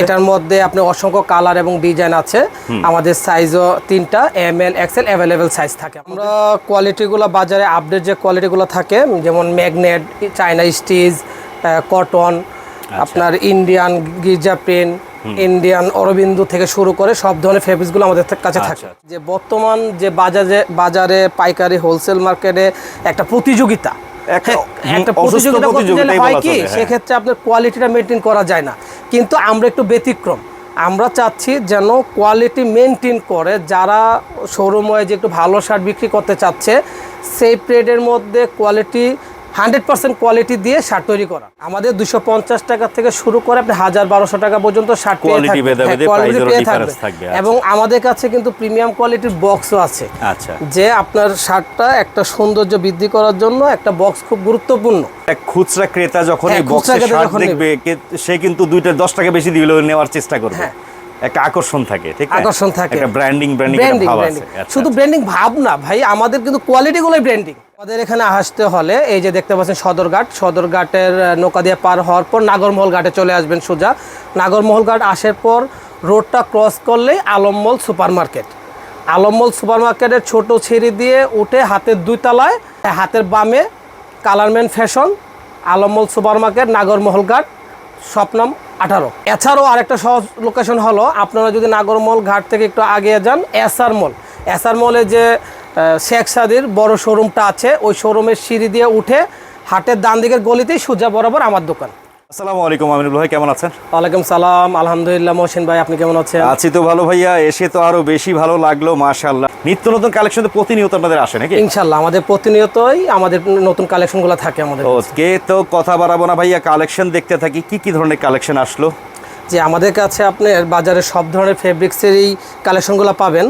এটার মধ্যে আপনি অসংখ্য কালার এবং ডিজাইন আছে। আমাদের সাইজও তিনটা M L XL available size থাকে। আমরা কোয়ালিটিগুলো বাজারে আপডেট যে কোয়ালিটিগুলো থাকে যেমন ম্যাগনেট চায়না স্টিচ কটন। আপনার ইন্ডিয়ান গির্জা প্রিন্ট ইন্ডিয়ান অরবিন্দু থেকে শুরু করে সব ধরনের ফেব্রিক্সগুলো আমাদের কাছে থাকে। আচ্ছা। যে বর্তমান যে বাজারে বাজারে পাইকারি হোলসেল মার্কেটে একটা প্রতিযোগিতা। একটা হ্যাঁ, প্রতিযোগিতা হয় কি? হ্যাঁ। সেক্ষেত্রে আপনার কোয়ালিটিটা মেনটেন করা যায় না। কিন্তু আমরা একটু ব্যতিক্রম। আমরা চাচ্ছি যেন কোয়ালিটি মেনটেন করে, যারা শোরুমে যে একটু ভালো সার বিক্রি করতে চাচ্ছে, সেই প্রেডের মধ্যে কোয়ালিটি হান্ড্রেড পার্সেন্ট কোয়ালিটি দিয়ে শার্ট তৈরি করা। আমাদের দুশো পঞ্চাশ টাকা থেকে শুরু করে আপনি হাজার বারোশো টাকা পর্যন্ত শার্ট পেয়ে থাকবেন। ভেদে হ্যাঁ, পেয়ে থাকবে, আচ্ছা। এবং আমাদের কাছে কিন্তু প্রিমিয়াম কোয়ালিটির বক্সও আছে। আচ্ছা। যে আপনার শার্টটা একটা সৌন্দর্য বৃদ্ধি করার জন্য একটা বক্স খুব গুরুত্বপূর্ণ। খুচরা ক্রেতা যখন এই হ্যাঁ, বক্সের শার্ট দেখবে সে কিন্তু দুইটা দশ টাকা বেশি দিলেও নেওয়ার চেষ্টা করবে। হ্যাঁ। একটা আকর্ষণ থাকে ঠিক আকর্ষণ থাকে। একটা ব্র্যান্ডিং ব্র্যান্ডিং ভাব আছে। আচ্ছা, শুধু ব্র্যান্ডিং ভাব না ভাই আমাদের কিন্তু কোয়ালিটিগুলোই ব্র্যান্ডিং আমাদের এখানে আসতে হলে এই যে দেখতে পাচ্ছেন সদরঘাট সদরঘাটের নৌকা দিয়ে পার হওয়ার পর নাগরমহল ঘাটে চলে আসবেন সোজা। নাগরমহল ঘাট আসার পর রোডটা ক্রস করলেই Alam Mall super market Alam Mall super মার্কেটের ছোট ছিঁড়ি দিয়ে উঠে হাতের দুই তলায় হাতের বামে Colorman fashion Alam Mall super market Nagarmahal ঘাট স্বপ্নম আঠারো। এছাড়াও আরেকটা সহজ লোকেশন হলো, আপনারা যদি নাগরমল ঘাট থেকে একটু আগে যান এসআর মল। এসআর মলে যে শেখ সাদির বড় শোরুমটা আছে, ওই শোরুমের সিঁড়ি দিয়ে উঠে হাটের ডান দিকের গলিতেই সোজা বরাবর আমার দোকান। আসসালামু আলাইকুম আমিনুল ভাই কেমন আছেন? ওয়ালাইকুম সালাম আলহামদুলিল্লাহ মোহসেন ভাই আপনি কেমন আছেন? আছি তো ভালো ভাইয়া এসে তো আরও বেশি ভালো লাগল মাশাআল্লাহ। নিত্য নতুন কালেকশন তো প্রতিনিয়ত আপনাদের আসে নাকি? ইনশাল্লাহ আমাদের প্রতিনিয়তই আমাদের নতুন কালেকশনগুলো থাকে আমাদের ওকে তো কথা বাড়াবো না ভাইয়া কালেকশন দেখতে থাকি কি কি ধরনের কালেকশন আসলো? যে আমাদের কাছে আপনার বাজারে সব ধরনের ফেব্রিক্সের এই কালেকশনগুলো পাবেন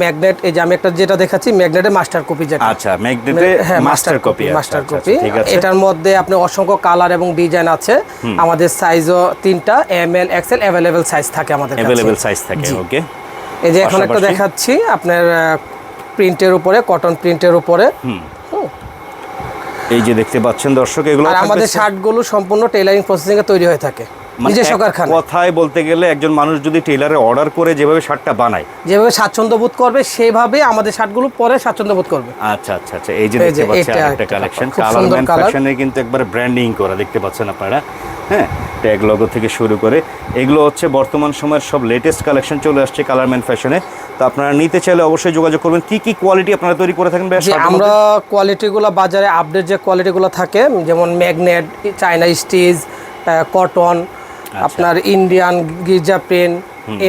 ম্যাগনেট এই যে আমি একটা যেটা দেখাচ্ছি ম্যাগনেটে মাস্টার কপি যেটা। আচ্ছা ম্যাগনেটে মাস্টার কপি মাস্টার কপি এটার মধ্যে আপনি অসংখ্য কালার এবং ডিজাইন আছে। আমাদের সাইজও তিনটা M L XL available size থাকে আমাদের অ্যাভেলেবেল সাইজ থাকে ওকে এই যে এখন একটা দেখাচ্ছি আপনার প্রিন্টের উপরে কটন প্রিন্টের উপরে। এই যে দেখতে পাচ্ছেন দর্শক এগুলো আমাদের শার্টগুলো সম্পূর্ণ টেলারিং প্রসেসিং এ তৈরি হয়ে থাকে। নিজস্ব এক কারখানা কথায় বলতে গেলে একজন মানুষ যদি টেলারে অর্ডার করে যেভাবে শার্টটা বানায়। যেভাবে স্বাচ্ছন্দ্য বোধ করবে সেভাবে আমাদের শার্টগুলো পরে স্বাচ্ছন্দ্য বোধ করবে। আচ্ছা আচ্ছা আচ্ছা। এই যে দেখতে পাচ্ছেন একটা কালেকশন কালার ম্যান ফ্যাশনে কিন্তু একবার ব্র্যান্ডিং করা দেখতে পাচ্ছেন আপনারা? হ্যাঁ ট্যাগ লগো থেকে শুরু করে এগুলো হচ্ছে বর্তমান সময়ের সব লেটেস্ট কালেকশন চলে আসছে কালার ম্যান ফ্যাশনে তো আপনারা নিতে চাইলে অবশ্যই যোগাযোগ করবেন। কি কি কোয়ালিটি আপনারা তৈরি করে থাকেন আমরা? কোয়ালিটিগুলো বাজারে আপডেট যে কোয়ালিটিগুলো থাকে যেমন ম্যাগনেট চায়না স্টিচ কটন। আপনার ইন্ডিয়ান গির্জা পেন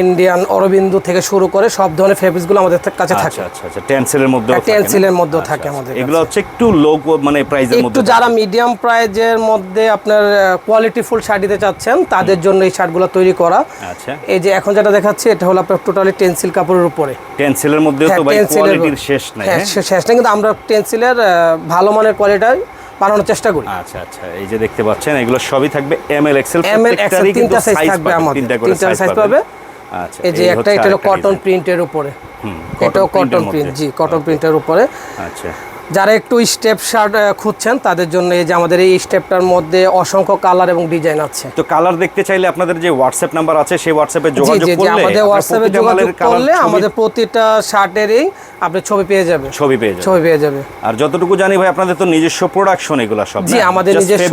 ইন্ডিয়ান অরবিন্দু থেকে শুরু করে সব ধরনের ফেব্রিক্সগুলো আমাদের কাছে থাকে। আচ্ছা আচ্ছা। আচ্ছা টেন্সিলের মধ্যে টেন্সিলের মধ্যেও থাকে আমাদের এগুলো হচ্ছে একটু লো মানে প্রাইসের একটু যারা মিডিয়াম প্রাইজের মধ্যে আপনার কোয়ালিটি ফুল শার্ট দিতে চাচ্ছেন তাদের জন্য এই শার্টগুলো তৈরি করা। আচ্ছা। এই যে এখন যেটা দেখাচ্ছি এটা হলো আপনার টোটালি টেন্সিল কাপড়ের উপরে। টেন্সিলের মধ্যেও তো হ্যাঁ, ভাই কোয়ালিটির শেষ নাই হ্যাঁ হ্যাঁ? শেষ না কিন্তু আমরা টেন্সিলের ভালো মানের কোয়ালিটি বানানোর চেষ্টা করি। আচ্ছা আচ্ছা এই যে দেখতে পাচ্ছেন এগুলো সবই থাকবে M L XL M L XL তিনটা সাইজ থাকবে আমাদের তিনটা সাইজ পাবে। আচ্ছা এই যে একটা এটা হলো কটন প্রিন্টের উপরে। হুম, এটাও কটন প্রিন্ট জি কটন প্রিন্টের উপরে। আচ্ছা। যারা একটু স্টেপ শার্ট খুঁজছেন তাদের জন্য এই যে আমাদের এই স্টেপটার মধ্যে অসংখ্য কালার এবং ডিজাইন আছে। তো কালার দেখতে চাইলে আপনাদের যে হোয়াটসঅ্যাপ নাম্বার আছে সেই হোয়াটসঅ্যাপে যোগাযোগ করলে আমাদের হোয়াটসঅ্যাপে যোগাযোগ করলে আমাদের প্রতিটা শার্টেরই আপনি ছবি পেয়ে যাবেন। ছবি পেয়ে যাবেন। ছবি পেয়ে যাবে আর যতটুকু জানি ভাই আপনাদের তো নিজস্ব প্রোডাকশন এগুলো সব জি আমাদের নিজস্ব।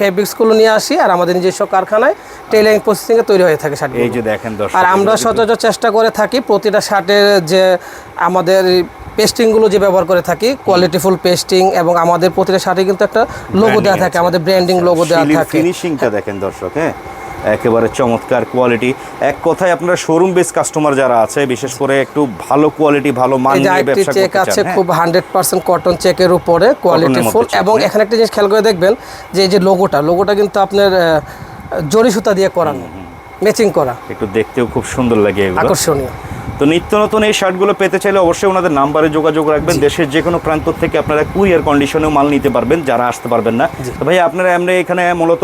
ফেব্রিক্সগুলো নিয়ে আসি আর আমাদের নিজস্ব কারখানায় টেলারিং প্রসেসিং এ তৈরি হয়ে থাকে শার্ট এই যে দেখেন দর্শক আর আমরা সচরাচর চেষ্টা করে থাকি প্রতিটা শার্টের যে আমাদের পেস্টিংগুলো যে ব্যবহার করে থাকি কোয়ালিটিফুল পেস্টিং এবং আমাদের প্রতিটা শাড়ি কিন্তু একটা লোগো দেওয়া থাকে আমাদের ব্র্যান্ডিং লোগো দেওয়া থাকে। ফিনিশিংটা দেখেন দর্শক হ্যাঁ? একেবারে চমৎকার কোয়ালিটি এক কথায় আপনারা শোরুম বেস কাস্টমার যারা আছে বিশেষ করে একটু ভালো কোয়ালিটি ভালো মান নিয়ে ব্যবসা চেক আছে হ্যাঁ? খুব হান্ড্রেড পার্সেন্ট কটন চেকের উপরে কোয়ালিটিফুল check, এবং হ্যাঁ? এখানে একটা জিনিস খেয়াল করে দেখবেন যে এই যে লোগোটা লোগোটা কিন্তু আপনার জরি সুতা দিয়ে করানো ম্যাচিং করা। একটু দেখতেও খুব সুন্দর লাগে এগুলো। আকর্ষণীয়। তো নিত্য নতুন এই শার্টগুলো পেতে চাইলে অবশ্যই ওনাদের নাম্বারে যোগাযোগ রাখবেন। দেশের যে কোনো প্রান্ত থেকে আপনারা কুরিয়ার কন্ডিশনেও মাল নিতে পারবেন যারা আসতে পারবেন না। তো ভাই আপনারা এমনি এখানে মূলত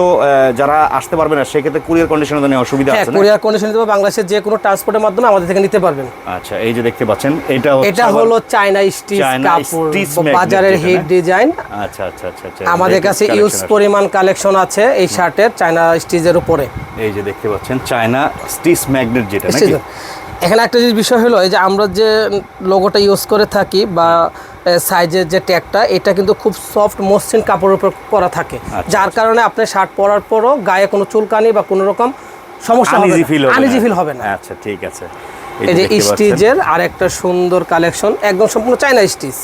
যারা আসতে পারবেন না সেক্ষেত্রে কুরিয়ার কন্ডিশনে তো অসুবিধা হ্যাঁ আছে কোরিয়ার কন্ডিশন দিতে বাংলাদেশের যে কোনো ট্রান্সপোর্টের মাধ্যমে আমাদের থেকে নিতে পারবেন। আচ্ছা এই যে দেখতে পাচ্ছেন এটা এটা হলো চায়না স্টিচ কাপড় বাজারের হিট ডিজাইন আচ্ছা আচ্ছা আচ্ছা আচ্ছা আমাদের কাছে ইউজ পরিমাণ কালেকশন আছে এই শার্টের চায়না স্টিচের উপরে। এই যে দেখতে পাচ্ছেন চায়না স্টিচ ম্যাগনেট যেটা নাকি? এখানে একটা জিনিস বিষয় হলো এই যে আমরা যে লোগোটা ইউজ করে থাকি বা সাইজের যে ট্যাগটা এটা কিন্তু খুব সফট মসৃণ কাপড়ের উপর পরা থাকে। আচ্ছা, যার কারণে আপনি শার্ট পরার পরও গায়ে কোনো চুলকানি বা কোনো রকম সমস্যা ফিল হবে না। আচ্ছা ঠিক আছে। এই যে স্টিচের আর একটা সুন্দর কালেকশন একদম সম্পূর্ণ চাইনা স্টিচ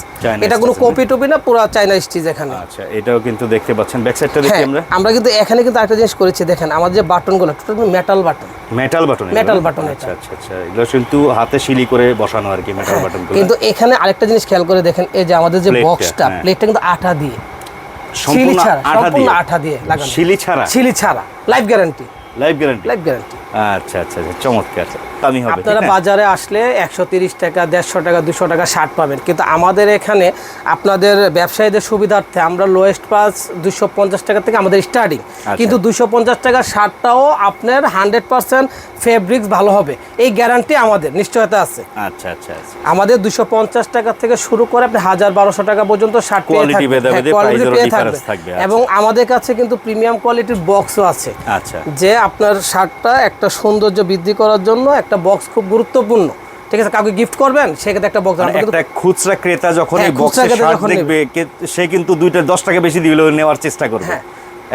এটা কোনো কপি টপি না পুরো চাইনা স্টিচ এখানে। আচ্ছা এটাও কিন্তু দেখতে পাচ্ছেন ব্যাক সাইডটা দেখি হ্যাঁ আমরা। আমরা কিন্তু এখানে কিন্তু একটা জিনিস করেছি দেখেন আমাদের যে বাটনগুলো total metal button metal button Metal button আচ্ছা আচ্ছা আচ্ছা এগুলো কিন্তু হাতে শিলি করে বসানো আর কি মেটাল বাটন কিন্তু এখানে আরেকটা জিনিস খেয়াল করে দেখেন এই যে আমাদের যে বক্সটা হ্যাঁ। প্লেটটা কিন্তু আঠা দিয়ে। সম্পূর্ণ ছাড়া আঠা সম্পূর্ণ দিয়ে? আঠা দিয়ে লাগানো। শিলি ছাড়া? শিলি ছাড়া। Life guarantee life guarantee life guarantee আচ্ছা আচ্ছা আচ্ছা চমৎকার। আমি হবে। আপনারা বাজারে আসলে একশো তিরিশ টাকা দেড়শো টাকা দুশো টাকা শার্ট পাবেন। কিন্তু আমাদের এখানে আপনাদের ব্যবসায়ীদের সুবিধার্থে আমরা লোয়েস্ট প্রাইস দুশো পঞ্চাশ টাকা থেকে আমাদের স্টার্টিং আচ্ছা। কিন্তু দুশো পঞ্চাশ টাকার শার্টটাও আপনার হান্ড্রেড পার্সেন্ট ফেব্রিক্স ভালো হবে। এই গ্যারান্টি আমাদের নিশ্চয়তা আছে। আচ্ছা আচ্ছা আচ্ছা। আমাদের দুশো পঞ্চাশ টাকা থেকে শুরু করে আপনি হাজার বারোশো টাকা পর্যন্ত শার্ট হ্যাঁ, price এরও পেয়ে থাকবেন। থাকবে, আচ্ছা। এবং আমাদের কাছে কিন্তু প্রিমিয়াম কোয়ালিটির বক্সও আছে। আচ্ছা। যে আপনার শার্টটা একটা সৌন্দর্য বৃদ্ধি করার জন্য একটা বক্স খুব গুরুত্বপূর্ণ। ঠিক আছে কাউকে গিফট করবেন সেক্ষেত্রে একটা বক্স একটা খুচরা ক্রেতা যখন হ্যাঁ, এই বক্সে শার্ট দেখবে সে কিন্তু দুইটা দশ টাকা বেশি দিলেও নেওয়ার চেষ্টা করবে। হ্যাঁ।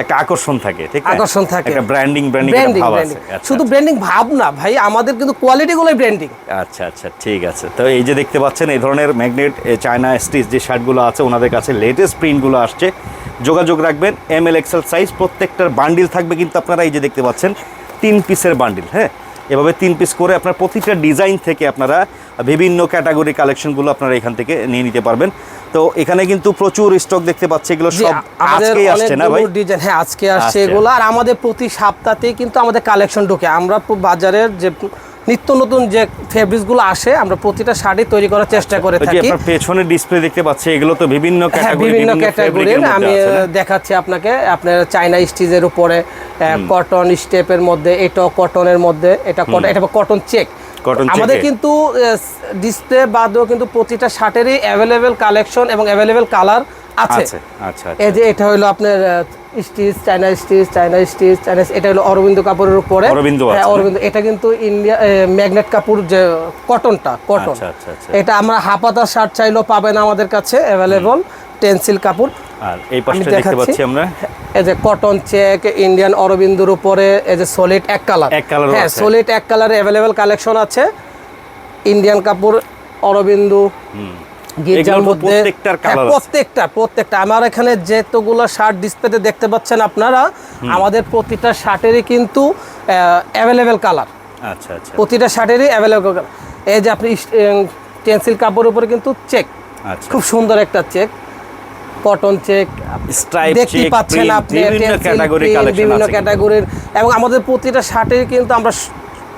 একটা আকর্ষণ থাকে ঠিক আকর্ষণ থাকে। একটা ব্র্যান্ডিং ব্র্যান্ডিং ব্র্যান্ডিং ভাব আছে। আচ্ছা, শুধু ব্র্যান্ডিং ভাব না ভাই আমাদের কিন্তু কোয়ালিটিগুলোই ব্র্যান্ডিং আচ্ছা আচ্ছা ঠিক আছে। তো এই যে দেখতে পাচ্ছেন এই ধরনের ম্যাগনেট চায়না স্টিচ যে শার্টগুলো আছে ওনাদের কাছে লেটেস্ট প্রিন্টগুলো আসছে। যোগাযোগ রাখবেন এম এল এক্সেল সাইজ প্রত্যেকটার বান্ডিল থাকবে কিন্তু আপনারা এই যে দেখতে পাচ্ছেন তিন পিসের বান্ডিল হ্যাঁ? এভাবে তিন পিস করে আপনার প্রতিটা ডিজাইন থেকে আপনারা বিভিন্ন ক্যাটাগরি কালেকশনগুলো আপনারা এখান থেকে নিয়ে নিতে পারবেন। তো এখানে কিন্তু প্রচুর স্টক দেখতে পাচ্ছি এগুলো সব আজকেই আসছে না ভাই? ডিজাইন হ্যাঁ আজকে আসছে। এগুলো। আর আমাদের প্রতি সপ্তাহতেই কিন্তু আমাদের কালেকশন ঢোকে। আমরা বাজারের যে নিত্য নতুন যে ফেব্রিক্সগুলো আসে আমরা প্রতিটা শাড়ি তৈরি করার চেষ্টা করে থাকি। আপনার পেছনে ডিসপ্লে দেখতে পাচ্ছি এগুলো তো বিভিন্ন ক্যাটাগরি বিভিন্ন মধ্যে আমি দেখাচ্ছি আপনাকে। আপনার চাইনা স্টিজের উপরে কটন স্টেপের মধ্যে এটাও কটনের মধ্যে এটা কটন এটা কটন চেক আমাদের কিন্তু ডিসপ্লে বাদেও কিন্তু প্রতিটা শার্টেরই অ্যাভেলেবেল কালেকশন এবং অ্যাভেলেবেল কালার আছে। আচ্ছা আচ্ছা। এই যে এটা হলো আপনার stitch China stitch China stitch China এটা হলো অরবিন্দ কাপড়ের উপরে। অরবিন্দ হ্যাঁ অরবিন্দ এটা কিন্তু ইন্ডিয়া ম্যাগনেট কাপড় যে কটনটা কটন আচ্ছা, আচ্ছা। এটা আমরা হাফাতা শার্ট চাইলেও পাবেন আমাদের কাছে অ্যাভেলেবল টেন্সিল কাপড় আর এই পাশটা দেখতে পাচ্ছি আমরা। এই যে কটন চেক ইন্ডিয়ান অরবিন্দুর উপরে এই যে সলিড এক কালার এক ও হ্যাঁ। সলিড এক কালারে অ্যাভেলেবেল কালেকশন আছে। ইন্ডিয়ান কাপড় অরবিন্দু গির্জার মধ্যে হ্যাঁ। প্রত্যেকটা প্রত্যেকটা। আমার এখানে যেতগুলো শার্ট ডিসপ্লেতে দেখতে পাচ্ছেন আপনারা আমাদের প্রতিটা শার্টেরই কিন্তু অ্যাভেলেবেল কালার আচ্ছা আচ্ছা। প্রতিটা শার্টেরই অ্যাভেলেবেল কালার এই যে আপনি টেন্সিল কাপড়ের উপরে কিন্তু চেক আচ্ছা। খুব সুন্দর একটা চেক কটন চেক স্ট্রাইপ দেখতেই চেক পাচ্ছেন আপনি বিভিন্ন ক্যাটাগরির এবং আমাদের প্রতিটা শার্টের কিন্তু আমরা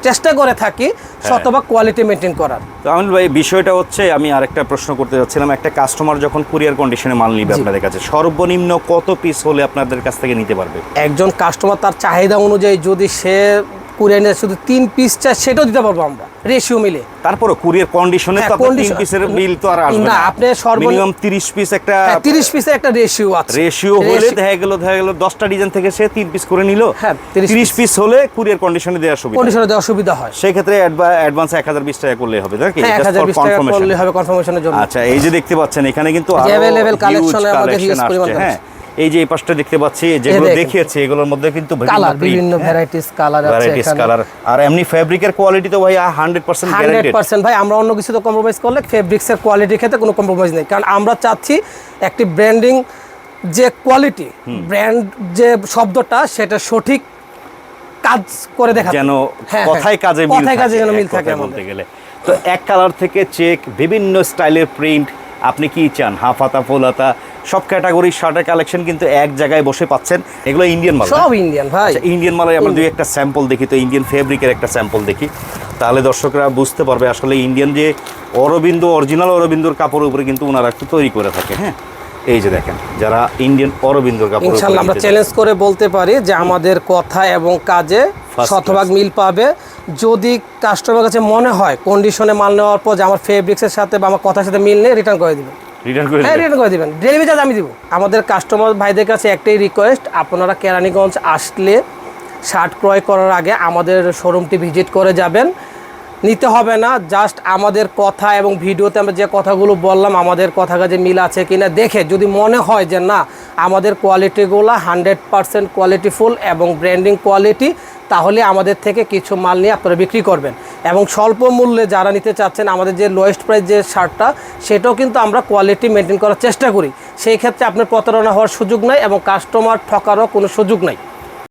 চেষ্টা করে থাকি হ্যাঁ। শতভাগ কোয়ালিটি মেনটেন করার। তো আমি ভাই বিষয়টা হচ্ছে আমি আরেকটা প্রশ্ন করতে যাচ্ছিলাম একটা কাস্টমার যখন কুরিয়ার কন্ডিশনে মাল নিবে আপনাদের কাছে সর্বনিম্ন কত পিস হলে আপনাদের কাছ থেকে নিতে পারবে? একজন কাস্টমার তার চাহিদা অনুযায়ী যদি সে কুরিয়ার নিয়ে শুধু তিন সেটাও দিতে পারব আমরা রেশিও মিলে। তারপরে কুরিয়ার কন্ডিশনে হ্যাঁ, তো তিন পিসের বিল তো আর আসবে না, আপনি সর্বনিম্ন- 30 পিস একটা তিরিশ পিসের একটা রেশিও আছে। রেশিও হলে দেখা গেল দেখা গেল দশটা ডিজাইন থেকে সে তিন পিস করে নিল। হ্যাঁ, 30 তিরিশ পিস হলে কুরিয়ার কন্ডিশনে দেওয়ার সুবিধা। কন্ডিশনে দেওয়ার সুবিধা হয়। সেক্ষেত্রে অ্যাডভান্স এক হাজার বিশ টাকা করলে হবে নাকি হ্যাঁ এক Just হাজার for বিশ টাকা confirmation। করলে হবে কনফার্মেশনের জন্য। আচ্ছা এই যে দেখতে পাচ্ছেন এখানে কিন্তু আরও এ আমাদের huge পরিমাণ হ্যাঁ এই যে এই পাশটা দেখতে পাচ্ছি যেগুলো। দেখিয়েছে এগুলোর মধ্যে কিন্তু কালার বিভিন্ন ভ্যারাইটিস কালার আছে ভ্যারাইটিস কালার আর এমনি ফেব্রিকের কোয়ালিটি তো ভাই hundred percent hundred guaranteed percent ভাই আমরা অন্য কিছু তো কম্প্রোমাইজ করলে ফেব্রিক্সের কোয়ালিটির ক্ষেত্রে কোনো কম্প্রোমাইজ নেই। কারণ আমরা চাচ্ছি একটি ব্র্যান্ডিং যে কোয়ালিটি ব্র্যান্ড যে শব্দটা সেটা সঠিক কাজ করে দেখা যেন হ্যাঁ, কথায় হ্যাঁ। কাজে মিল কথায় কাজে যেন মিল থাকে। বলতে গেলে। তো এক কালার থেকে চেক বিভিন্ন স্টাইলের প্রিন্ট আপনি কি চান? হাফ হাতা ফুল হাতা সব ক্যাটাগরির শার্টের কালেকশন কিন্তু এক জায়গায় বসে পাচ্ছেন। এগুলো ইন্ডিয়ান মাল সব ইন্ডিয়ান ভাই। আচ্ছা ইন্ডিয়ান মালের আমরা দুই একটা স্যাম্পল দেখি তো ইন্ডিয়ান ফেব্রিকের একটা স্যাম্পল দেখি। তাহলে দর্শকরা বুঝতে পারবে আসলে ইন্ডিয়ান যে অরবিন্দু অরিজিনাল অরবিন্দুর কাপড়ের উপরে কিন্তু ওনারা একটু তৈরি করে থাকে হ্যাঁ? এই যে দেখেন যারা ইন্ডিয়ান অরবিন্দুর কাপড় ইনশাল্লাহ আমরা চ্যালেঞ্জ করে বলতে পারি যে আমাদের কথা এবং কাজে শতভাগ মিল পাবে। যদি কাস্টমার কাছে মনে হয় কন্ডিশনে মাল নেওয়ার পর যে আমার ফেব্রিক্সের সাথে বা আমার কথার সাথে মিল নেই রিটার্ন করে দিবেন। রিটার্ন করে হ্যাঁ রিটার্ন করে দিবেন। ডেলিভারি চার্জ আমি দিব। আমাদের কাস্টমার ভাইদের কাছে একটাই রিকোয়েস্ট আপনারা কেরানীগঞ্জ আসলে শার্ট ক্রয় করার আগে আমাদের শোরুমটি ভিজিট করে যাবেন। নিতে হবে না জাস্ট আমাদের কথা এবং ভিডিওতে আমরা যে কথাগুলো বললাম আমাদের কথা কাজে মিল আছে কিনা দেখে যদি মনে হয় যে না আমাদের কোয়ালিটিগুলো হান্ড্রেড পারসেন্ট কোয়ালিটিফুল এবং ব্র্যান্ডিং কোয়ালিটি তাহলে আমাদের থেকে কিছু মাল নিয়ে আপনারা বিক্রি করবেন। এবং স্বল্প মূল্যে যারা নিতে চাচ্ছেন, আমাদের যে লোয়েস্ট প্রাইস যে শার্টটা, সেটাও কিন্তু আমরা কোয়ালিটি মেনটেন করার চেষ্টা করি। সেই ক্ষেত্রে আপনার প্রতারণা হওয়ার সুযোগ নাই এবং কাস্টমার ঠকারও কোনো সুযোগ নাই।